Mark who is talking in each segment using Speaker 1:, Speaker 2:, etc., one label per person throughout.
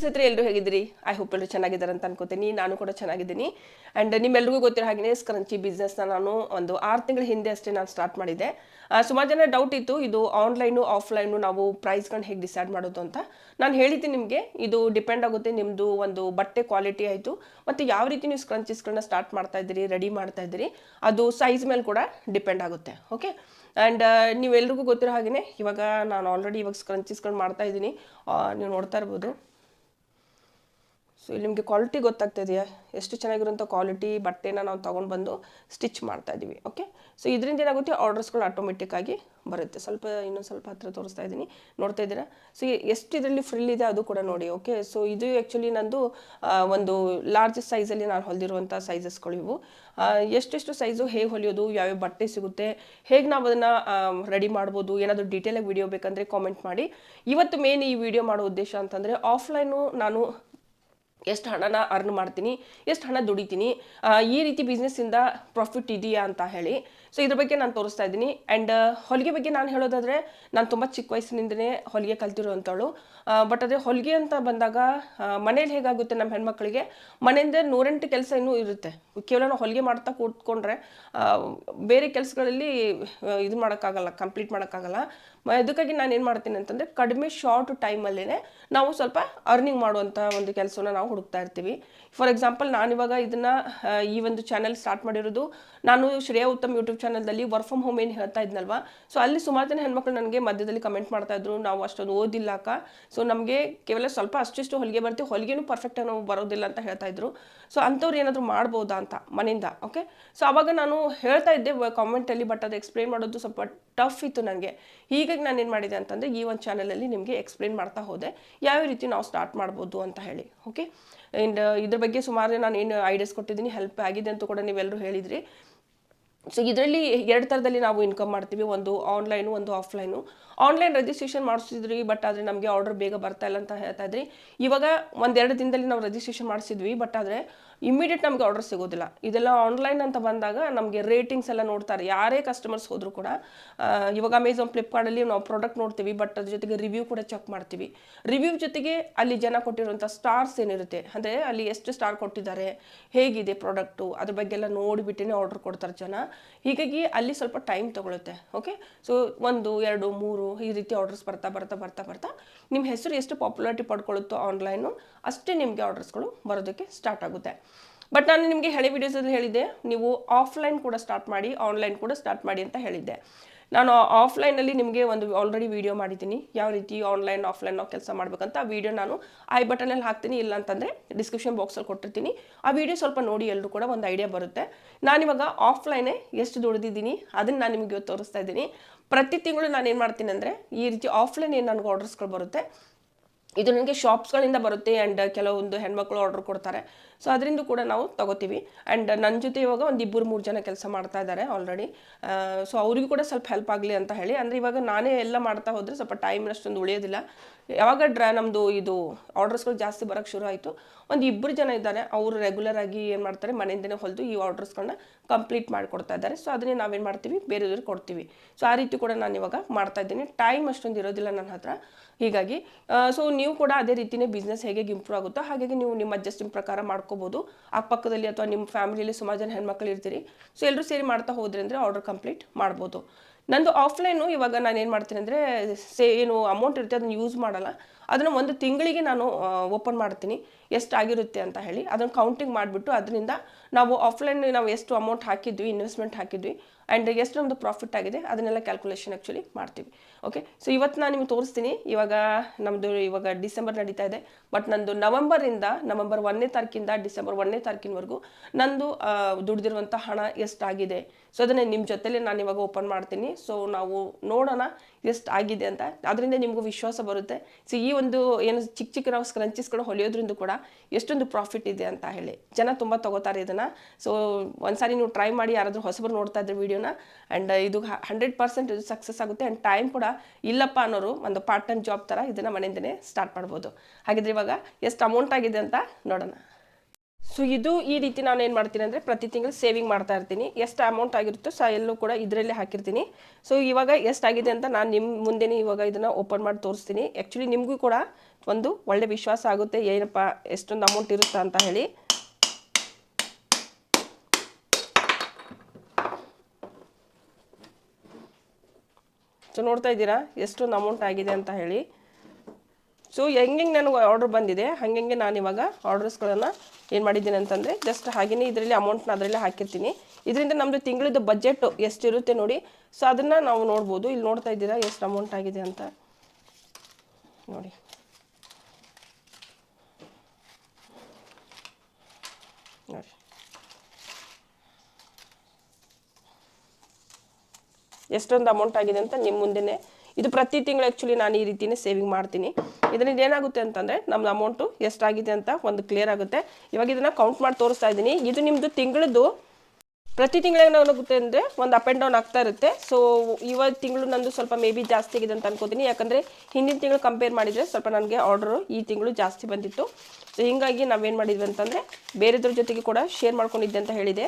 Speaker 1: ಸ್ನೇಹಿತರೆ ಎಲ್ಲರೂ ಹೇಗಿದ್ದೀರಿ? ಐ ಹೋಪ್ ಎಲ್ಲರೂ ಚೆನ್ನಾಗಿದ್ದಾರೆ ಅಂತ ಅನ್ಕೋತೀನಿ. ನಾನು ಕೂಡ ಚೆನ್ನಾಗಿದ್ದೀನಿ. ಆ್ಯಂಡ್ ನಿಮ್ಮೆಲ್ಲರಿಗೂ ಗೊತ್ತಿರೋ ಹಾಗೆ ಸ್ಕ್ರಂಚಿ ಬಿಸ್ನೆಸ್ನ ನಾನು ಒಂದು ಆರು ತಿಂಗಳ ಹಿಂದೆ ಅಷ್ಟೇ ನಾನು ಸ್ಟಾರ್ಟ್ ಮಾಡಿದ್ದೆ. ಆ, ಸುಮಾರು ಜನ ಡೌಟ್ ಇತ್ತು ಇದು ಆನ್ಲೈನು ಆಫ್ಲೈನು ನಾವು ಪ್ರೈಸ್ಗಳನ್ನ ಹೇಗೆ ಡಿಸೈಡ್ ಮಾಡೋದು ಅಂತ. ನಾನು ಹೇಳಿದ್ದೀನಿ ನಿಮಗೆ ಇದು ಡಿಪೆಂಡ್ ಆಗುತ್ತೆ ನಿಮ್ಮದು ಒಂದು ಬಟ್ಟೆ ಕ್ವಾಲಿಟಿ ಆಯಿತು ಮತ್ತು ಯಾವ ರೀತಿ ನೀವು ಸ್ಕ್ರಂಚಿಸ್ಗಳನ್ನ ಸ್ಟಾರ್ಟ್ ಮಾಡ್ತಾ ಇದ್ದೀರಿ ರೆಡಿ ಮಾಡ್ತಾ ಇದ್ದೀರಿ ಅದು ಸೈಜ್ ಮೇಲೆ ಕೂಡ ಡಿಪೆಂಡ್ ಆಗುತ್ತೆ ಓಕೆ ಆ್ಯಂಡ್ ನೀವೆಲ್ರಿಗೂ ಗೊತ್ತಿರೋ ಹಾಗೆಯೇ ಇವಾಗ ನಾನು ಆಲ್ರೆಡಿ ಇವಾಗ ಸ್ಕ್ರಂಚಿಸ್ಗಳು ಮಾಡ್ತಾ ಇದ್ದೀನಿ. ನೀವು ನೋಡ್ತಾ ಇರ್ಬೋದು. ಸೊ ಇಲ್ಲಿ ನಿಮಗೆ ಕ್ವಾಲಿಟಿ ಗೊತ್ತಾಗ್ತಾ ಇದೆಯಾ ಎಷ್ಟು ಚೆನ್ನಾಗಿರುವಂಥ ಕ್ವಾಲಿಟಿ ಬಟ್ಟೆನ ನಾವು ತೊಗೊಂಡು ಬಂದು ಸ್ಟಿಚ್ ಮಾಡ್ತಾ ಇದ್ದೀವಿ ಓಕೆ ಸೊ ಇದರಿಂದ ಏನಾಗುತ್ತೆ? ಆರ್ಡರ್ಸ್ಗಳು ಆಟೋಮೆಟಿಕ್ ಆಗಿ ಬರುತ್ತೆ. ಸ್ವಲ್ಪ, ಇನ್ನೊಂದು ಸ್ವಲ್ಪ ಹತ್ರ ತೋರಿಸ್ತಾ ಇದ್ದೀನಿ ನೋಡ್ತಾ ಇದ್ದೀರಾ? ಸೊ ಎಷ್ಟು ಇದರಲ್ಲಿ ಫ್ರಿಲ್ ಇದೆ ಅದು ಕೂಡ ನೋಡಿ ಓಕೆ ಸೊ ಇದು ಆ್ಯಕ್ಚುಲಿ ನಂದು ಒಂದು ಲಾರ್ಜ್ ಸೈಜಲ್ಲಿ ನಾನು ಹೊಲಿದಿರುವಂಥ ಸೈಜಸ್ಗಳು ಇವು. ಎಷ್ಟೆಷ್ಟು ಸೈಜು ಹೇಗೆ ಹೊಲಿಯೋದು, ಯಾವ್ಯಾವ ಬಟ್ಟೆ ಸಿಗುತ್ತೆ, ಹೇಗೆ ನಾವು ಅದನ್ನು ರೆಡಿ ಮಾಡ್ಬೋದು, ಏನಾದರೂ ಡೀಟೇಲಾಗಿ ವಿಡಿಯೋ ಬೇಕಂದರೆ ಕಾಮೆಂಟ್ ಮಾಡಿ. ಇವತ್ತು ಮೇನ್ ಈ ವಿಡಿಯೋ ಮಾಡೋ ಉದ್ದೇಶ ಅಂತಂದರೆ ಆಫ್ಲೈನು ನಾನು ಎಷ್ಟು ಹಣನ ಅರ್ನ್ ಮಾಡ್ತೀನಿ ಎಷ್ಟು ಹಣ ದುಡಿತೀನಿ ಈ ರೀತಿ ಬಿಸ್ನೆಸ್ಸಿಂದ ಪ್ರಾಫಿಟ್ ಇದೆಯಾ ಅಂತ ಹೇಳಿ ಸೊ ಇದ್ರ ಬಗ್ಗೆ ನಾನು ತೋರಿಸ್ತಾ ಇದ್ದೀನಿ. ಆ್ಯಂಡ್ ಹೊಲಿಗೆ ಬಗ್ಗೆ ನಾನು ಹೇಳೋದಾದರೆ, ನಾನು ತುಂಬ ಚಿಕ್ಕ ವಯಸ್ಸಿನಿಂದನೇ ಹೊಲಿಗೆ ಕಲ್ತಿರೋವಂಥವಳು. ಬಟ್ ಅದೇ ಹೊಲಿಗೆ ಅಂತ ಬಂದಾಗ ಮನೇಲಿ ಹೇಗಾಗುತ್ತೆ ನಮ್ಮ ಹೆಣ್ಮಕ್ಳಿಗೆ? ಮನೆಯಿಂದ ನೂರೆಂಟು ಕೆಲಸ ಇನ್ನೂ ಇರುತ್ತೆ. ಕೇವಲ ನಾವು ಹೊಲಿಗೆ ಮಾಡ್ತಾ ಕೂತ್ಕೊಂಡ್ರೆ ಬೇರೆ ಕೆಲಸಗಳಲ್ಲಿ ಇದು ಮಾಡೋಕ್ಕಾಗಲ್ಲ ಕಂಪ್ಲೀಟ್ ಮಾಡೋಕ್ಕಾಗಲ್ಲ. ಅದಕ್ಕಾಗಿ ನಾನು ಏನು ಮಾಡ್ತೀನಿ ಅಂತಂದರೆ, ಕಡಿಮೆ ಶಾರ್ಟ್ ಟೈಮಲ್ಲೇ ನಾವು ಸ್ವಲ್ಪ ಅರ್ನಿಂಗ್ ಮಾಡುವಂಥ ಒಂದು ಕೆಲಸನ ನಾವು ಹುಡುಕ್ತಾ ಇರ್ತೀವಿ. ಫಾರ್ ಎಕ್ಸಾಂಪಲ್ ನಾನಿವಾಗ ಇದನ್ನು ಈ ಒಂದು ಚಾನೆಲ್ ಸ್ಟಾರ್ಟ್ ಮಾಡಿರೋದು, ನಾನು ಶ್ರೇಯಾ ಉತ್ತಮ್ ಯೂಟ್ಯೂಬ್ ಚಾನಲ್ದಲ್ಲಿ ವರ್ಕ್ ಫ್ರಮ್ ಹೋಮ್ ಏನು ಹೇಳ್ತಾ ಇದ್ನಲ್ವಾ? ಸೊ ಅಲ್ಲಿ ಸುಮಾರು ಜನ ಹೆಣ್ಮಕ್ಳು ನನಗೆ ಮಧ್ಯದಲ್ಲಿ ಕಮೆಂಟ್ ಮಾಡ್ತಾ ಇದ್ರು, ನಾವು ಅಷ್ಟೊಂದು ಓದಿಲ್ಲ ಅಕ್ಕ. ಸೊ ನಮಗೆ ಕೇವಲ ಸ್ವಲ್ಪ ಅಷ್ಟಿಷ್ಟು ಹೊಲಿಗೆ ಬರ್ತೀವಿ ಹೊಲಿಗೆನೂ ಪರ್ಫೆಕ್ಟ್ ನಾವು ಬರೋದಿಲ್ಲ ಅಂತ ಹೇಳ್ತಾ ಇದ್ರು. ಸೊ ಅಂಥವ್ರು ಏನಾದರೂ ಮಾಡ್ಬೋದಾ ಅಂತ, ಮನೆಯಿಂದ ಓಕೆ ಸೊ ಅವಾಗ ನಾನು ಹೇಳ್ತಾ ಇದ್ದೆ ಕಾಮೆಂಟಲ್ಲಿ ಬಟ್ ಅದು ಎಕ್ಸ್ಪ್ಲೇನ್ ಮಾಡೋದು ಸ್ವಲ್ಪ ಟಫ್ ಇತ್ತು ನನಗೆ ಹೀಗಾಗಿ ನಾನು ಏನು ಮಾಡಿದೆ ಅಂತಂದರೆ, ಈ ಒಂದು ಚಾನಲಲ್ಲಿ ನಿಮಗೆ ಎಕ್ಸ್ಪ್ಲೇನ್ ಮಾಡ್ತಾ ಹೋದೆ. ಯಾವ ರೀತಿ ನಾವು ಸ್ಟಾರ್ಟ್ ಮಾಡ್ಬೋದು ಅಂತ ಹೇಳಿ ಓಕೆ ಆ್ಯಂಡ್ ಇದ್ರ ಬಗ್ಗೆ ಸುಮಾರು ನಾನು ಏನು ಐಡಿಯಾಸ್ ಕೊಟ್ಟಿದ್ದೀನಿ ಹೆಲ್ಪ್ ಆಗಿದೆ ಅಂತ ಕೂಡ ನೀವೆಲ್ಲರೂ ಹೇಳಿದ್ರಿ. ಸೊ ಇದರಲ್ಲಿ ಎರಡು ಥರದಲ್ಲಿ ನಾವು ಇನ್ಕಮ್ ಮಾಡ್ತೀವಿ. ಒಂದು ಆನ್ಲೈನು ಒಂದು ಆಫ್ಲೈನು ಆನ್ಲೈನ್ ರಿಜಿಸ್ಟ್ರೇಷನ್ ಮಾಡಿಸಿದ್ರಿ ಬಟ್ ಆದರೆ ನಮಗೆ ಆರ್ಡರ್ ಬೇಗ ಬರ್ತಾ ಇಲ್ಲ ಅಂತ ಹೇಳ್ತಾ ಇದ್ರಿ. ಇವಾಗ ಒಂದೆರಡು ದಿನದಲ್ಲಿ ನಾವು ರಿಜಿಸ್ಟ್ರೇಷನ್ ಮಾಡಿಸಿದ್ವಿ ಬಟ್ ಆದರೆ ಇಮಿಡಿಯೇಟ್ ನಮಗೆ ಆರ್ಡರ್ ಸಿಗೋದಿಲ್ಲ. ಇದೆಲ್ಲ ಆನ್ಲೈನ್ ಅಂತ ಬಂದಾಗ ನಮಗೆ ರೇಟಿಂಗ್ಸ್ ಎಲ್ಲ ನೋಡ್ತಾರೆ. ಯಾರೇ ಕಸ್ಟಮರ್ಸ್ ಹೋದರೂ ಕೂಡ ಇವಾಗ ಅಮೆಝಾನ್ ಫ್ಲಿಪ್ಕಾರ್ಟಲ್ಲಿ ನಾವು ಪ್ರಾಡಕ್ಟ್ ನೋಡ್ತೀವಿ ಬಟ್ ಅದ್ರ ಜೊತೆಗೆ ರಿವ್ಯೂ ಕೂಡ ಚೆಕ್ ಮಾಡ್ತೀವಿ. ರಿವ್ಯೂ ಜೊತೆಗೆ ಅಲ್ಲಿ ಜನ ಕೊಟ್ಟಿರುವಂಥ ಸ್ಟಾರ್ಸ್ ಏನಿರುತ್ತೆ? ಅಂದರೆ ಅಲ್ಲಿ ಎಷ್ಟು ಸ್ಟಾರ್ ಕೊಟ್ಟಿದ್ದಾರೆ, ಹೇಗಿದೆ ಪ್ರಾಡಕ್ಟು ಅದ್ರ ಬಗ್ಗೆ ಎಲ್ಲ ನೋಡಿಬಿಟ್ಟೇ ಆರ್ಡರ್ ಕೊಡ್ತಾರೆ ಜನ. ಹೀಗಾಗಿ ಅಲ್ಲಿ ಸ್ವಲ್ಪ ಟೈಮ್ ತೊಗೊಳುತ್ತೆ ಓಕೆ ಸೊ ಒಂದು, ಎರಡು, ಮೂರು ಈ ರೀತಿ ಆರ್ಡರ್ಸ್ ಬರ್ತಾ ಬರ್ತಾ ಬರ್ತಾ ಬರ್ತಾ ನಿಮ್ಮ ಹೆಸರು ಎಷ್ಟು ಪಾಪ್ಯುಲಾರಿಟಿ ಪಡ್ಕೊಳ್ಳುತ್ತೋ ಆನ್ಲೈನು ಅಷ್ಟೇ ನಿಮಗೆ ಆರ್ಡರ್ಸ್ಗಳು ಬರೋದಕ್ಕೆ ಸ್ಟಾರ್ಟ್ ಆಗುತ್ತೆ. ಬಟ್ ನಾನು ನಿಮಗೆ ಹಳೆ ವಿಡಿಯೋಸಲ್ಲಿ ಹೇಳಿದ್ದೆ, ನೀವು ಆಫ್ಲೈನ್ ಕೂಡ ಸ್ಟಾರ್ಟ್ ಮಾಡಿ ಆನ್ಲೈನ್ ಕೂಡ ಸ್ಟಾರ್ಟ್ ಮಾಡಿ ಅಂತ ಹೇಳಿದ್ದೆ. ನಾನು ಆಫ್ಲೈನಲ್ಲಿ ನಿಮಗೆ ಒಂದು ಆಲ್ರೆಡಿ ವೀಡಿಯೋ ಮಾಡಿದ್ದೀನಿ, ಯಾವ ರೀತಿ ಆನ್ಲೈನ್ ಆಫ್ಲೈನ್ ನಾವು ಕೆಲಸ ಮಾಡಬೇಕಂತ ಆ ವಿಡಿಯೋ ನಾನು ಐ ಬಟನಲ್ಲಿ ಹಾಕ್ತೀನಿ, ಇಲ್ಲ ಅಂತಂದರೆ ಡಿಸ್ಕ್ರಿಪ್ಷನ್ ಬಾಕ್ಸಲ್ಲಿ ಕೊಟ್ಟಿರ್ತೀನಿ. ಆ ವೀಡಿಯೋ ಸ್ವಲ್ಪ ನೋಡಿ ಎಲ್ಲರೂ ಕೂಡ ಒಂದು ಐಡಿಯಾ ಬರುತ್ತೆ. ನಾನಿವಾಗ ಆಫ್ಲೈನೇ ಎಷ್ಟು ದುಡಿದಿದ್ದೀನಿ, ಅದನ್ನು ನಾನು ನಿಮಗೆ ತೋರಿಸ್ತಾ ಇದ್ದೀನಿ. ಪ್ರತಿ ತಿಂಗಳು ನಾನು ಏನು ಮಾಡ್ತೀನಿ ಅಂದರೆ, ಈ ರೀತಿ ಆಫ್ಲೈನ್ ಏನು ನನಗೆ ಆರ್ಡರ್ಸ್ಗಳು ಬರುತ್ತೆ, ಇದು ನನಗೆ ಶಾಪ್ಸ್ಗಳಿಂದ ಬರುತ್ತೆ ಆ್ಯಂಡ್ ಕೆಲವೊಂದು ಹೆಣ್ಮಕ್ಳು ಆರ್ಡರ್ ಕೊಡ್ತಾರೆ. ಸೊ ಅದರಿಂದ ಕೂಡ ನಾವು ತಗೋತೀವಿ. ಆ್ಯಂಡ್ ನನ್ನ ಜೊತೆ ಇವಾಗ ಒಂದು ಇಬ್ಬರು ಮೂರು ಜನ ಕೆಲಸ ಮಾಡ್ತಾ ಇದ್ದಾರೆ ಆಲ್ರೆಡಿ ಸೊ ಅವ್ರಿಗೂ ಕೂಡ ಸ್ವಲ್ಪ ಹೆಲ್ಪ್ ಆಗಲಿ ಅಂತ ಹೇಳಿ. ಅಂದರೆ ಇವಾಗ ನಾನೇ ಎಲ್ಲ ಮಾಡ್ತಾ ಹೋದರೆ ಸ್ವಲ್ಪ ಟೈಮ್ ಅಷ್ಟೊಂದು ಉಳಿಯೋದಿಲ್ಲ. ಯಾವಾಗ ಡ್ರ ನಮ್ಮದು ಇದು ಆರ್ಡರ್ಸ್ಗಳು ಜಾಸ್ತಿ ಬರೋಕ್ಕೆ ಶುರು ಆಯಿತು ಒಂದು ಇಬ್ಬರು ಜನ ಇದ್ದಾರೆ. ಅವರು ರೆಗ್ಯುಲರ್ ಆಗಿ ಏನು ಮಾಡ್ತಾರೆ, ಮನೆಯಿಂದನೇ ಹೊಲಿದು ಈ ಆರ್ಡರ್ಸ್ಗಳನ್ನ ಕಂಪ್ಲೀಟ್ ಮಾಡಿಕೊಡ್ತಾ ಇದ್ದಾರೆ. ಸೊ ಅದನ್ನೇ ನಾವೇನು ಮಾಡ್ತೀವಿ? ಬೇರೆಯವ್ರಿಗೆ ಕೊಡ್ತೀವಿ. ಸೊ ಆ ರೀತಿ ಕೂಡ ನಾನು ಇವಾಗ ಮಾಡ್ತಾ ಇದ್ದೀನಿ. ಟೈಮ್ ಅಷ್ಟೊಂದು ಇರೋದಿಲ್ಲ ನನ್ನ ಹತ್ರ. ಹೀಗಾಗಿ ಸೊ ನೀವು ಕೂಡ ಅದೇ ರೀತಿಯೇ ಬಿಸ್ನೆಸ್ ಹೇಗೆ ಇಂಪ್ರೂವ್ ಆಗುತ್ತೋ, ಹಾಗಾಗಿ ನೀವು ನಿಮ್ಮ ಅಡ್ಜಸ್ಟಿಂಗ್ ಪ್ರಕಾರ ಮಾಡ್ಕೋಬೋದು. ಅಕ್ಕಪಕ್ಕದಲ್ಲಿ ಅಥವಾ ನಿಮ್ಮ ಫ್ಯಾಮಿಲಿಯಲ್ಲಿ ಸುಮಾರು ಜನ ಹೆಣ್ಮಕ್ಳು ಇರ್ತೀರಿ. ಸೊ ಎಲ್ಲರೂ ಸೇರಿ ಮಾಡ್ತಾ ಹೋದ್ರಿ ಅಂದರೆ ಆರ್ಡರ್ ಕಂಪ್ಲೀಟ್ ಮಾಡ್ಬೋದು. ನಂದು ಆಫ್ಲೈನು ಇವಾಗ ನಾನು ಏನು ಮಾಡ್ತೀನಿ ಅಂದರೆ, ಸೇ, ಏನು ಅಮೌಂಟ್ ಇರುತ್ತೆ ಅದನ್ನು ಯೂಸ್ ಮಾಡಲ್ಲ. ಅದನ್ನು ಒಂದು ತಿಂಗಳಿಗೆ ನಾನು ಓಪನ್ ಮಾಡ್ತೀನಿ. ಎಷ್ಟು ಆಗಿರುತ್ತೆ ಅಂತ ಹೇಳಿ. ಅದನ್ನು ಕೌಂಟಿಂಗ್ ಮಾಡಿಬಿಟ್ಟು ಅದರಿಂದ ನಾವು ಆಫ್ಲೈನ್ ನಾವು ಎಷ್ಟು ಅಮೌಂಟ್ ಹಾಕಿದ್ವಿ ಇನ್ವೆಸ್ಟ್ಮೆಂಟ್ ಹಾಕಿದ್ವಿ ಆ್ಯಂಡ್ ಎಷ್ಟು ನಮ್ಮದು ಪ್ರಾಫಿಟ್ ಆಗಿದೆ, ಅದನ್ನೆಲ್ಲ ಕ್ಯಾಲ್ಕುಲೇಷನ್ ಆ್ಯಕ್ಚುಲಿ ಮಾಡ್ತೀವಿ. ಓಕೆ ಸೊ ಇವತ್ತು ನಾನು ನಿಮಗೆ ತೋರಿಸ್ತೀನಿ. ಇವಾಗ ನಮ್ಮದು ಇವಾಗ ಡಿಸೆಂಬರ್ ನಡೀತಾ ಇದೆ. ಬಟ್ ನಂದು ನವಂಬರಿಂದ ನವಂಬರ್ ಒಂದನೇ ತಾರೀಕಿಂದ ಡಿಸೆಂಬರ್ ಒಂದನೇ ತಾರೀಕಿನವರೆಗೂ ನಂದು ದುಡಿದಿರುವಂಥ ಹಣ ಎಷ್ಟಾಗಿದೆ. ಸೊ ಅದನ್ನೇ ನಿಮ್ಮ ಜೊತೆಲೇ ನಾನು ಇವಾಗ ಓಪನ್ ಮಾಡ್ತೀನಿ. ಸೊ ನಾವು ನೋಡೋಣ ಎಷ್ಟು ಆಗಿದೆ ಅಂತ. ಅದರಿಂದ ನಿಮಗೂ ವಿಶ್ವಾಸ ಬರುತ್ತೆ. ಸೊ ಈ ಒಂದು ಏನು ಚಿಕ್ಕ ಚಿಕ್ಕ ನಾವು ಸ್ಕ್ರಂಚಿಸ್ಗಳು ಹೊಲಿಯೋದ್ರಿಂದ ಕೂಡ ಎಷ್ಟೊಂದು ಪ್ರಾಫಿಟ್ ಇದೆ ಅಂತ ಹೇಳಿ. ಜನ ತುಂಬ ತಗೋತಾರೆ ಇದನ್ನು. ಸೊ ಒಂದ್ಸಾರಿ ನೀವು ಟ್ರೈ ಮಾಡಿ ಯಾರಾದರೂ ಹೊಸಬರು ನೋಡ್ತಾ ಇದ್ರೆ ವಿಡಿಯೋನ ಆ್ಯಂಡ್ ಇದು ಹಂಡ್ರೆಡ್ ಪರ್ಸೆಂಟ್ ಇದು ಸಕ್ಸಸ್ ಆಗುತ್ತೆ. ಆ್ಯಂಡ್ ಟೈಮ್ ಕೂಡ ಇಲ್ಲಪ್ಪ ಅನ್ನೋರು ಒಂದು ಪಾರ್ಟ್ ಟೈಮ್ ಜಾಬ್ ಥರ ಇದನ್ನು ಮನೆಯಿಂದನೇ ಸ್ಟಾರ್ಟ್ ಮಾಡ್ಬೋದು. ಹಾಗಿದ್ರೆ ಇವಾಗ ಎಷ್ಟು ಅಮೌಂಟ್ ಆಗಿದೆ ಅಂತ ನೋಡೋಣ. ಸೊ ಇದು ಈ ರೀತಿ ನಾನು ಏನು ಮಾಡ್ತೀನಿ ಅಂದರೆ ಪ್ರತಿ ತಿಂಗಳು ಸೇವಿಂಗ್ ಮಾಡ್ತಾ ಇರ್ತೀನಿ. ಎಷ್ಟು ಅಮೌಂಟ್ ಆಗಿರುತ್ತೋ ಸೊ ಎಲ್ಲೂ ಕೂಡ ಇದರಲ್ಲೇ ಹಾಕಿರ್ತೀನಿ. ಸೊ ಇವಾಗ ಎಷ್ಟಾಗಿದೆ ಅಂತ ನಾನು ನಿಮ್ಮ ಮುಂದೆನೇ ಇವಾಗ ಇದನ್ನು ಓಪನ್ ಮಾಡಿ ತೋರಿಸ್ತೀನಿ. ಆ್ಯಕ್ಚುಲಿ ನಿಮಗೂ ಕೂಡ ಒಂದು ಒಳ್ಳೆ ವಿಶ್ವಾಸ ಆಗುತ್ತೆ ಏನಪ್ಪ, ಎಷ್ಟೊಂದು ಅಮೌಂಟ್ ಇರುತ್ತಾ ಅಂತ ಹೇಳಿ. ಸೊ ನೋಡ್ತಾ ಇದ್ದೀರಾ? ಎಷ್ಟೊಂದು ಅಮೌಂಟ್ ಆಗಿದೆ ಅಂತ ಹೇಳಿ. ಸೊ ಹೆಂಗೆ ನನಗೆ ಆರ್ಡ್ರ್ ಬಂದಿದೆ ಹಂಗೆ ನಾನು ಇವಾಗ ಆರ್ಡರ್ಸ್ಗಳನ್ನು ಏನು ಮಾಡಿದ್ದೀನಿ ಅಂತಂದರೆ ಜಸ್ಟ್ ಹಾಗೆಯೇ ಇದರಲ್ಲಿ ಅಮೌಂಟ್ನ ಅದರಲ್ಲೇ ಹಾಕಿರ್ತೀನಿ. ಇದರಿಂದ ನಮ್ಮದು ತಿಂಗಳದ್ದು ಬಜೆಟ್ ಎಷ್ಟಿರುತ್ತೆ ನೋಡಿ. ಸೊ ಅದನ್ನು ನಾವು ನೋಡ್ಬೋದು. ಇಲ್ಲಿ ನೋಡ್ತಾ ಇದ್ದೀರಾ ಎಷ್ಟು ಅಮೌಂಟ್ ಆಗಿದೆ ಅಂತ? ನೋಡಿ. ನೋಡಿ. ಎಷ್ಟೊಂದು ಅಮೌಂಟ್ ಆಗಿದೆ ಅಂತ ನಿಮ್ಮ ಮುಂದೆನೇ. ಇದು ಪ್ರತಿ ತಿಂಗಳು ಆ್ಯಕ್ಚುಲಿ ನಾನು ಈ ರೀತಿನೇ ಸೇವಿಂಗ್ ಮಾಡ್ತೀನಿ. ಇದರಿಂದ ಏನಾಗುತ್ತೆ ಅಂತಂದರೆ ನಮ್ದು ಅಮೌಂಟು ಎಷ್ಟಾಗಿದೆ ಅಂತ ಒಂದು ಕ್ಲಿಯರ್ ಆಗುತ್ತೆ. ಇವಾಗ ಇದನ್ನು ಕೌಂಟ್ ಮಾಡಿ ತೋರಿಸ್ತಾ ಇದ್ದೀನಿ. ಇದು ನಿಮ್ಮದು ತಿಂಗಳದ್ದು ಪ್ರತಿ ಏನಾಗುತ್ತೆ ಅಂದರೆ ಒಂದು ಅಪ್ ಆ್ಯಂಡ್ ಡೌನ್ ಆಗ್ತಾ ಇರುತ್ತೆ. ಸೊ ಇವತ್ತು ತಿಂಗಳು ನಂದು ಸ್ವಲ್ಪ ಮೇ ಬಿ ಜಾಸ್ತಿ ಆಗಿದೆ ಅಂತ ಅನ್ಕೋತೀನಿ. ಯಾಕಂದರೆ ಹಿಂದಿನ ತಿಂಗಳು ಕಂಪೇರ್ ಮಾಡಿದರೆ ಸ್ವಲ್ಪ ನನಗೆ ಆರ್ಡರು ಈ ತಿಂಗಳು ಜಾಸ್ತಿ ಬಂದಿತ್ತು. ಸೊ ಹೀಗಾಗಿ ನಾವೇನು ಮಾಡಿದ್ವಿ ಅಂತಂದರೆ ಬೇರೆದ್ರ ಜೊತೆಗೆ ಕೂಡ ಶೇರ್ ಮಾಡ್ಕೊಂಡಿದ್ದೆ ಅಂತ ಹೇಳಿದೆ.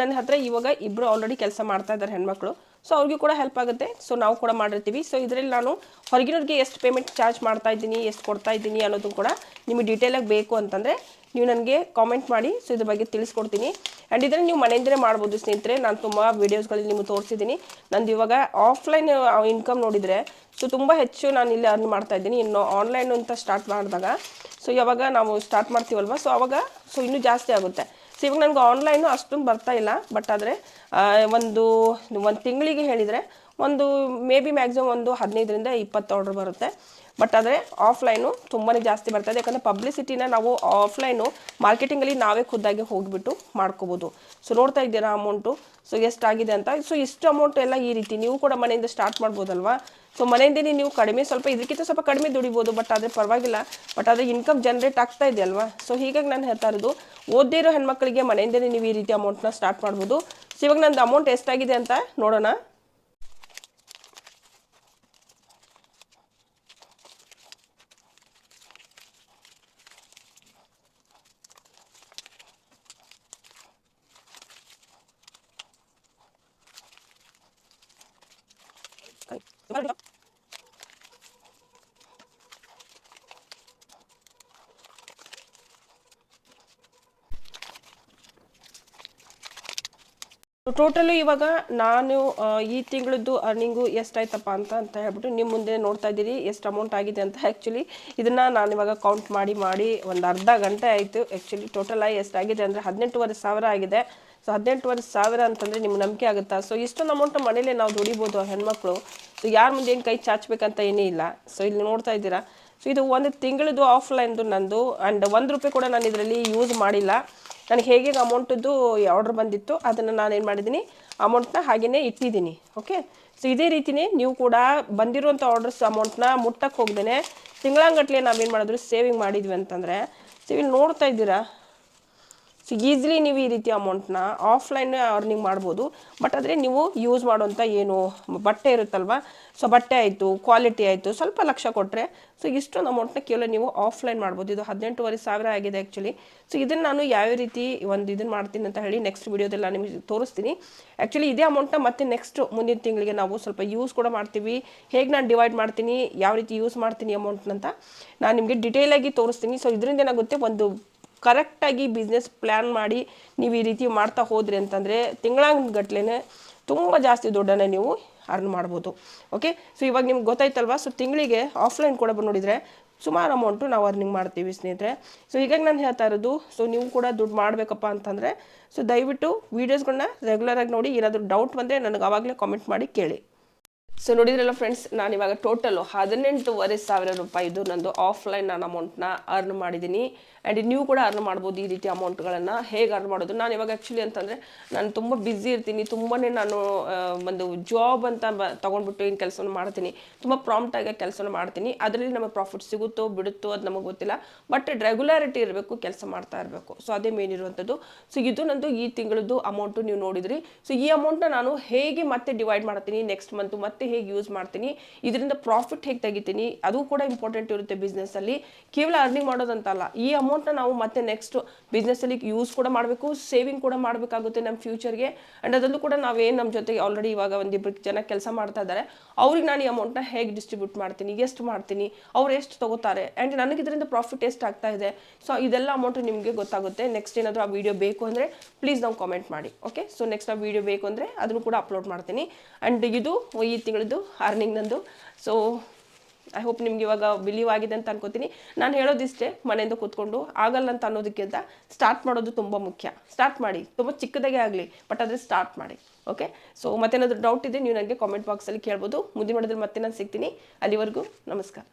Speaker 1: ನನ್ನ ಹತ್ರ ಇವಾಗ ಇಬ್ಬರು ಆಲ್ರೆಡಿ ಕೆಲಸ ಮಾಡ್ತಾ ಇದ್ದಾರೆ ಹೆಣ್ಮಕ್ಳು. ಸೊ ಅವ್ರಿಗೂ ಕೂಡ ಹೆಲ್ಪ್ ಆಗುತ್ತೆ. ಸೊ ನಾವು ಕೂಡ ಮಾಡಿರ್ತೀವಿ. ಸೊ ಇದರಲ್ಲಿ ನಾನು ಹೊರಗಿನವ್ರಿಗೆ ಎಷ್ಟು ಪೇಮೆಂಟ್ ಚಾರ್ಜ್ ಮಾಡ್ತಾ ಇದ್ದೀನಿ, ಎಷ್ಟು ಕೊಡ್ತಾ ಇದ್ದೀನಿ ಅನ್ನೋದು ಕೂಡ ನಿಮಗೆ ಡೀಟೇಲಾಗಿ ಬೇಕು ಅಂತಂದರೆ ನೀವು ನನಗೆ ಕಾಮೆಂಟ್ ಮಾಡಿ ಸೊ ಇದ್ರ ಬಗ್ಗೆ ತಿಳಿಸ್ಕೊಡ್ತೀನಿ. ಆ್ಯಂಡ್ ಇದನ್ನು ನೀವು ಮನೆಯಿಂದಲೇ ಮಾಡ್ಬೋದು ಸ್ನೇಹಿತರೆ. ನಾನು ತುಂಬ ವೀಡಿಯೋಸ್ಗಳಲ್ಲಿ ನಿಮಗೆ ತೋರಿಸಿದ್ದೀನಿ. ನಂದು ಇವಾಗ ಆಫ್ಲೈನ್ ಇನ್ಕಮ್ ನೋಡಿದರೆ ಸೊ ತುಂಬ ಹೆಚ್ಚು ನಾನು ಇಲ್ಲಿ ಅರ್ನ್ ಮಾಡ್ತಾ ಇದ್ದೀನಿ. ಇನ್ನು ಆನ್ಲೈನ್ ಅಂತ ಸ್ಟಾರ್ಟ್ ಮಾಡಿದಾಗ ಸೊ ಯಾವಾಗ ನಾವು ಸ್ಟಾರ್ಟ್ ಮಾಡ್ತೀವಲ್ವ? ಸೊ ಅವಾಗ ಸೊ ಇನ್ನೂ ಜಾಸ್ತಿ ಆಗುತ್ತೆ. ಸೊ ಇವಾಗ ನನಗೆ ಆನ್ಲೈನು ಅಷ್ಟೊಂದು ಬರ್ತಾ ಇಲ್ಲ. ಬಟ್ ಆದರೆ ಒಂದು ಒಂದು ತಿಂಗಳಿಗೆ ಹೇಳಿದರೆ ಒಂದು ಮೇ ಬಿ ಮ್ಯಾಕ್ಸಿಮಮ್ ಒಂದು ಹದಿನೈದರಿಂದ ಇಪ್ಪತ್ತು ಆರ್ಡ್ರ್ ಬರುತ್ತೆ. ಬಟ್ ಆದರೆ ಆಫ್ಲೈನು ತುಂಬಾ ಜಾಸ್ತಿ ಬರ್ತದೆ ಯಾಕಂದರೆ ಪಬ್ಲಿಸಿಟಿನ ನಾವು ಆಫ್ಲೈನು ಮಾರ್ಕೆಟಿಂಗಲ್ಲಿ ನಾವೇ ಖುದ್ದಾಗಿ ಹೋಗಿಬಿಟ್ಟು ಮಾಡ್ಕೋಬೋದು. ಸೊ ನೋಡ್ತಾ ಇದ್ದೀರಾ ಅಮೌಂಟು ಸೊ ಎಷ್ಟಾಗಿದೆ ಅಂತ? ಸೊ ಇಷ್ಟು ಅಮೌಂಟ್ ಎಲ್ಲ ಈ ರೀತಿ ನೀವು ಕೂಡ ಮನೆಯಿಂದ ಸ್ಟಾರ್ಟ್ ಮಾಡ್ಬೋದಲ್ವಾ? ಸೊ ಮನೆಯಿಂದನೇ ನೀವು ಕಡಿಮೆ ಸ್ವಲ್ಪ ಇದಕ್ಕಿಂತ ಸ್ವಲ್ಪ ಕಡಿಮೆ ದುಡಿಬೋದು ಬಟ್ ಆದರೆ ಪರವಾಗಿಲ್ಲ. ಬಟ್ ಆದರೆ ಇನ್ಕಮ್ ಜನ್ರೇಟ್ ಆಗ್ತಾ ಇದೆ ಅಲ್ವಾ? ಸೊ ಹೀಗಾಗಿ ನಾನು ಹೇಳ್ತಾ ಇರೋದು, ಓದ್ದೇ ಇರೋ ಹೆಣ್ಮಕ್ಳಿಗೆ ಮನೆಯಿಂದನೇ ನೀವು ಈ ರೀತಿ ಅಮೌಂಟ್ನ ಸ್ಟಾರ್ಟ್ ಮಾಡ್ಬೋದು. ಸೊ ಇವಾಗ ನಂದು ಅಮೌಂಟ್ ಎಷ್ಟಾಗಿದೆ ಅಂತ ನೋಡೋಣ. ಟೋಟಲು ಇವಾಗ ನಾನು ಈ ತಿಂಗಳದ್ದು ಅರ್ನಿಂಗು ಎಷ್ಟಾಯ್ತಪ್ಪ ಅಂತ ಅಂತ ಹೇಳ್ಬಿಟ್ಟು ನಿಮ್ಮ ಮುಂದೆ ನೋಡ್ತಾ ಇದ್ದೀರಿ, ಎಷ್ಟು ಅಮೌಂಟ್ ಆಗಿದೆ ಅಂತ ಆ್ಯಕ್ಚುಲಿ ಇದನ್ನು ನಾನು ಇವಾಗ ಕೌಂಟ್ ಮಾಡಿ ಮಾಡಿ ಒಂದು ಅರ್ಧ ಗಂಟೆ ಆಯಿತು ಆ್ಯಕ್ಚುಲಿ ಟೋಟಲ್ ಆಗಿ ಎಷ್ಟಾಗಿದೆ ಅಂದರೆ ಹದಿನೆಂಟುವರೆ ಸಾವಿರ ಆಗಿದೆ. ಸೊ ಹದಿನೆಂಟುವರೆ ಸಾವಿರ ಅಂತಂದರೆ ನಿಮ್ಗೆ ನಂಬಿಕೆ ಆಗುತ್ತಾ? ಸೊ ಇಷ್ಟೊಂದು ಅಮೌಂಟ್ ಮನೇಲೆ ನಾವು ದುಡಿಬೋದು ಹೆಣ್ಮಕ್ಳು. ಸೊ ಯಾರ ಮುಂದೆ ಏನು ಕೈ ಚಾಚಬೇಕಂತ ಏನೇ ಇಲ್ಲ. ಸೊ ಇಲ್ಲಿ ನೋಡ್ತಾ ಇದ್ದೀರಾ? ಸೊ ಇದು ಒಂದು ತಿಂಗಳದ್ದು ಆಫ್ಲೈನ್ದು ನಂದು ಆ್ಯಂಡ್ ಒಂದು ರೂಪಾಯಿ ಕೂಡ ನಾನು ಇದರಲ್ಲಿ ಯೂಸ್ ಮಾಡಿಲ್ಲ. ನನಗೆ ಹೇಗೆ ಅಮೌಂಟದ್ದು ಆರ್ಡ್ರ್ ಬಂದಿತ್ತು ಅದನ್ನು ನಾನು ಏನು ಮಾಡಿದ್ದೀನಿ ಅಮೌಂಟ್ನ ಹಾಗೆಯೇ ಇಟ್ಟಿದ್ದೀನಿ ಓಕೆ ಸೊ ಇದೇ ರೀತಿಯೇ ನೀವು ಕೂಡ ಬಂದಿರುವಂಥ ಆರ್ಡರ್ಸ್ ಅಮೌಂಟ್ನ ಮುಟ್ಟಕ್ಕೆ ಹೋಗ್ದೇ ತಿಂಗಳಂಗಟ್ಲೆ ನಾವೇನು ಮಾಡಿದ್ರು ಸೇವಿಂಗ್ ಮಾಡಿದ್ವಿ ಅಂತಂದರೆ ಸೊ ಇಲ್ಲಿ ನೋಡ್ತಾ ಇದ್ದೀರಾ ಸೊ ಈಸಿಲಿ ನೀವು ಈ ರೀತಿ ಅಮೌಂಟ್ನ ಆಫ್ಲೈನ್ ಅರ್ನಿಂಗ್ ಮಾಡ್ಬೋದು. ಬಟ್ ಆದರೆ ನೀವು ಯೂಸ್ ಮಾಡುವಂಥ ಏನು ಬಟ್ಟೆ ಇರುತ್ತಲ್ವ? ಸೊ ಬಟ್ಟೆ ಆಯಿತು ಕ್ವಾಲಿಟಿ ಆಯಿತು, ಸ್ವಲ್ಪ ಲಕ್ಷ ಕೊಟ್ಟರೆ ಸೊ ಇಷ್ಟೊಂದು ಅಮೌಂಟ್ನ ಕೇವಲ ನೀವು ಆಫ್ಲೈನ್ ಮಾಡ್ಬೋದು. ಇದು ಹದಿನೆಂಟುವರೆ ಸಾವಿರ ಆಗಿದೆ ಆ್ಯಕ್ಚುಲಿ ಸೊ ಇದನ್ನು ನಾನು ಯಾವ ರೀತಿ ಒಂದು ಇದನ್ನು ಮಾಡ್ತೀನಿ ಅಂತ ಹೇಳಿ ನೆಕ್ಸ್ಟ್ ವೀಡಿಯೋದೆಲ್ಲ ನಿಮಗೆ ತೋರಿಸ್ತೀನಿ. ಆ್ಯಕ್ಚುಲಿ ಇದೇ ಅಮೌಂಟ್ನ ಮತ್ತೆ ನೆಕ್ಸ್ಟ್ ಮುಂದಿನ ತಿಂಗಳಿಗೆ ನಾವು ಸ್ವಲ್ಪ ಯೂಸ್ ಕೂಡ ಮಾಡ್ತೀವಿ. ಹೇಗೆ ನಾನು ಡಿವೈಡ್ ಮಾಡ್ತೀನಿ, ಯಾವ ರೀತಿ ಯೂಸ್ ಮಾಡ್ತೀನಿ ಅಮೌಂಟ್ನಂತ ನಾನು ನಿಮಗೆ ಡಿಟೇಲಾಗಿ ತೋರಿಸ್ತೀನಿ. ಸೊ ಇದರಿಂದ ಏನಾಗುತ್ತೆ ಒಂದು ಕರೆಕ್ಟಾಗಿ ಬಿಸ್ನೆಸ್ ಪ್ಲ್ಯಾನ್ ಮಾಡಿ ನೀವು ಈ ರೀತಿ ಮಾಡ್ತಾ ಹೋದ್ರಿ ಅಂತಂದರೆ ತಿಂಗಳಂಗಟ್ಲೆ ತುಂಬ ಜಾಸ್ತಿ ದುಡ್ಡನ್ನು ನೀವು ಅರ್ನ್ ಮಾಡ್ಬೋದು. ಓಕೆ ಸೊ ಇವಾಗ ನಿಮ್ಗೆ ಗೊತ್ತಾಯ್ತಲ್ವಾ? ಸೊ ತಿಂಗಳಿಗೆ ಆಫ್ಲೈನ್ ಕೂಡ ಬಂದು ನೋಡಿದರೆ ಸುಮಾರು ಅಮೌಂಟು ನಾವು ಅರ್ನಿಂಗ್ ಮಾಡ್ತೀವಿ ಸ್ನೇಹಿತರೆ. ಸೊ ಹೀಗಾಗಿ ನಾನು ಹೇಳ್ತಾ ಇರೋದು ಸೊ ನೀವು ಕೂಡ ದುಡ್ಡು ಮಾಡಬೇಕಪ್ಪ ಅಂತಂದರೆ ಸೊ ದಯವಿಟ್ಟು ವೀಡಿಯೋಸ್ಗಳನ್ನ ರೆಗ್ಯುಲರಾಗಿ ನೋಡಿ ಏನಾದರೂ ಡೌಟ್ ಬಂದರೆ ನನಗೆ ಆವಾಗಲೇ ಕಾಮೆಂಟ್ ಮಾಡಿ ಕೇಳಿ. ಸೊ ನೋಡಿದ್ರಲ್ಲ ಫ್ರೆಂಡ್ಸ್ ನಾನು ಇವಾಗ ಟೋಟಲು ಹದಿನೆಂಟುವರೆ ಸಾವಿರ ರೂಪಾಯಿದು ನಂದು ಆಫ್ಲೈನ್ ನಾನು ಅಮೌಂಟ್ನ ಅರ್ನ್ ಮಾಡಿದ್ದೀನಿ ಆ್ಯಂಡ್ ನೀವು ಕೂಡ ಅರ್ನ್ ಮಾಡ್ಬೋದು ಈ ರೀತಿ ಅಮೌಂಟ್ಗಳನ್ನು ಹೇಗೆ ಅರ್ನ್ ಮಾಡೋದು? ನಾನು ಇವಾಗ ಆ್ಯಕ್ಚುಲಿ ಅಂತಂದರೆ ನಾನು ತುಂಬ ಬ್ಯುಸಿ ಇರ್ತೀನಿ. ತುಂಬಾ ನಾನು ಒಂದು ಜಾಬ್ ಅಂತ ಬ, ತೊಗೊಂಡ್ಬಿಟ್ಟು ಏನು ಕೆಲಸವನ್ನು ಮಾಡ್ತೀನಿ. ತುಂಬ ಪ್ರಾಂಪ್ಟಾಗಿ ಕೆಲಸವನ್ನು ಮಾಡ್ತೀನಿ. ಅದರಲ್ಲಿ ನಮಗೆ ಪ್ರಾಫಿಟ್ ಸಿಗುತ್ತೋ, ಬಿಡುತ್ತೋ ಅದು ನಮಗೆ ಗೊತ್ತಿಲ್ಲ. ಬಟ್ ರೆಗ್ಯುಲಾರಿಟಿ ಇರಬೇಕು, ಕೆಲಸ ಮಾಡ್ತಾ ಇರಬೇಕು. ಸೊ ಅದೇ ಮೇನ್ ಇರುವಂಥದ್ದು ಸೊ ಇದು ನಂದು ಈ ತಿಂಗಳದ್ದು ಅಮೌಂಟು ನೀವು ನೋಡಿದ್ರಿ. ಸೊ ಈ ಅಮೌಂಟ್ನ ನಾನು ಹೇಗೆ ಮತ್ತೆ ಡಿವೈಡ್ ಮಾಡ್ತೀನಿ ನೆಕ್ಸ್ಟ್ ಮಂತು ಮತ್ತೆ ಹೇಗೆ ಯೂಸ್ ಮಾಡ್ತೀನಿ, ಇದರಿಂದ ಪ್ರಾಫಿಟ್ ಹೇಗೆ ತೆಗಿತೀನಿ, ಅದು ಕೂಡ ಇಂಪಾರ್ಟೆಂಟ್ ಇರುತ್ತೆ ಬಿಸ್ನೆಸ್ಸಲ್ಲಿ ಕೇವಲ ಅರ್ನಿಂಗ್ ಮಾಡೋದಂತಲ್ಲ, ಈ ಅಮೌಂಟ್ನ ನಾವು ಮತ್ತೆ ನೆಕ್ಸ್ಟ್ ಬಿಸ್ನೆಸ್ಸಲ್ಲಿ ಯೂಸ್ ಕೂಡ ಮಾಡಬೇಕು ಸೇವಿಂಗ್ ಕೂಡ ಮಾಡಬೇಕಾಗುತ್ತೆ ನಮ್ಮ ಫ್ಯೂಚರ್ಗೆ ಆ್ಯಂಡ್ ಅದರಲ್ಲೂ ಕೂಡ ನಾವೇನು ನಮ್ಮ ಜೊತೆಗೆ ಆಲ್ರೆಡಿ ಇವಾಗ ಒಂದಿಬ್ಬರು ಜನ ಕೆಲಸ ಮಾಡ್ತಾ ಇದ್ದಾರೆ ಅವ್ರಿಗೆ ನಾನು ಈ ಅಮೌಂಟ್ನ ಹೇಗೆ ಡಿಸ್ಟ್ರಿಬ್ಯೂಟ್ ಮಾಡ್ತೀನಿ, ಎಷ್ಟು ಮಾಡ್ತೀನಿ, ಅವ್ರು ಎಷ್ಟು ತಗೋತಾರೆ ಆ್ಯಂಡ್ ನನಗೆ ಇದರಿಂದ ಪ್ರಾಫಿಟ್ ಎಷ್ಟು ಆಗ್ತಾ ಇದೆ. ಸೊ ಇದೆಲ್ಲ ಅಮೌಂಟ್ ನಿಮಗೆ ಗೊತ್ತಾಗುತ್ತೆ. ನೆಕ್ಸ್ಟ್ ಏನಾದರೂ ಆ ವಿಡಿಯೋ ಬೇಕು ಅಂದರೆ ಪ್ಲೀಸ್ ನಾವು ಕಾಮೆಂಟ್ ಮಾಡಿ ಓಕೆ ಸೊ ನೆಕ್ಸ್ಟ್ ಆ ವಿಡಿಯೋ ಬೇಕು ಅಂದರೆ, ಅದನ್ನು ಕೂಡ ಅಪ್ಲೋಡ್ ಮಾಡ್ತೀನಿ. ಆ್ಯಂಡ್ ಇದು ಈ ತಿಂಗಳದ್ದು ಅರ್ನಿಂಗ್ ನಂದು. ಸೊ ಐ ಹೋಪ್ ನಿಮ್ಗೆ ಇವಾಗ ಬಿಲೀವ್ ಆಗಿದೆ ಅಂತ ಅನ್ಕೋತೀನಿ. ನಾನು ಹೇಳೋದಿಷ್ಟೇ, ಮನೆಯಿಂದ ಕೂತ್ಕೊಂಡು ಆಗಲ್ಲ ಅಂತ ಅನ್ನೋದಕ್ಕಿಂತ ಸ್ಟಾರ್ಟ್ ಮಾಡೋದು ತುಂಬ ಮುಖ್ಯ. ಸ್ಟಾರ್ಟ್ ಮಾಡಿ. ತುಂಬ ಚಿಕ್ಕದಾಗೆ ಆಗಲಿ ಬಟ್ ಆದರೆ ಸ್ಟಾರ್ಟ್ ಮಾಡಿ. ಓಕೆ ಸೊ ಮತ್ತೇನಾದರೂ ಡೌಟ್ ಇದೆ ನೀವು ನನಗೆ ಕಾಮೆಂಟ್ ಬಾಕ್ಸಲ್ಲಿ ಕೇಳ್ಬೋದು. ಮುಂದಿನ ಮಾಡೋದ್ರಲ್ಲಿ ಮತ್ತೆ ನಾನು ಸಿಗ್ತೀನಿ. ಅಲ್ಲಿವರೆಗೂ ನಮಸ್ಕಾರ.